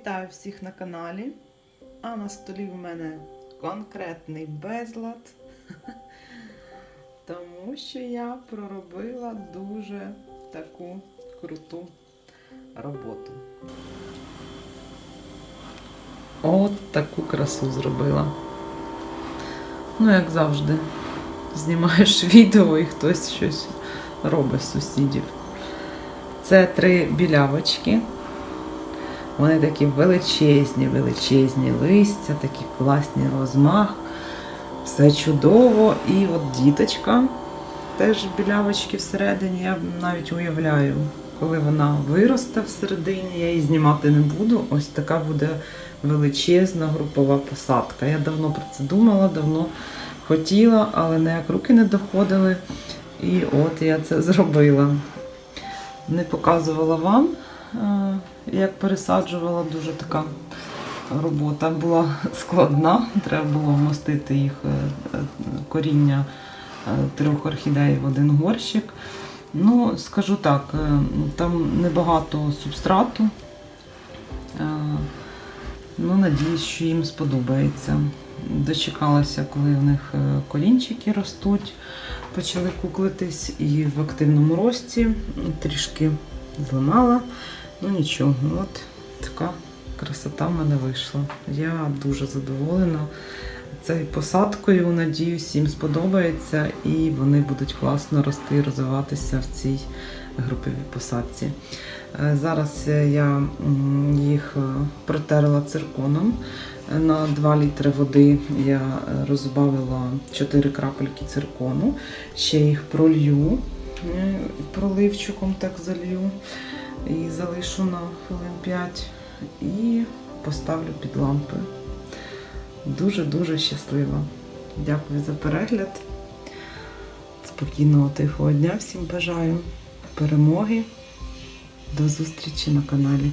Вітаю всіх на каналі. А на столі в мене конкретний безлад, тому що я проробила дуже таку круту роботу. От таку красу зробила. Ну, як завжди, знімаєш відео і хтось щось робить з сусідів. Це три білявочки. Вони такі величезні, величезні листя, такі класні розмах. Все чудово. І от діточка теж білявочки всередині. Я навіть уявляю, коли вона виросте всередині, я її знімати не буду. Ось така буде величезна групова посадка. Я давно про це думала, давно хотіла, але ніяк руки не доходили. І от я це зробила. Не показувала вам, як пересаджувала, дуже така робота була складна. Треба було вмостити їх е, е, коріння е, трьох орхідей в один горщик. Ну, скажу так, е, там небагато субстрату. Е, Ну, надіюсь, що їм сподобається. Дочекалася, коли в них е, корінчики ростуть, почали куклитись і в активному рості трішки зламала. Ну нічого, от така красота в мене вийшла. Я дуже задоволена цією посадкою. Надіюсь, їм сподобається і вони будуть класно рости і розвиватися в цій груповій посадці. Е, Зараз е, я їх е, протерла цирконом. На 2 літри води я розбавила 4 крапельки циркону. Ще їх пролью проливчиком, так залью і залишу на хвилин 5 і поставлю під лампи. Дуже-дуже щаслива. Дякую за перегляд. Спокійного тихого дня всім бажаю. Перемоги. До зустрічі на каналі.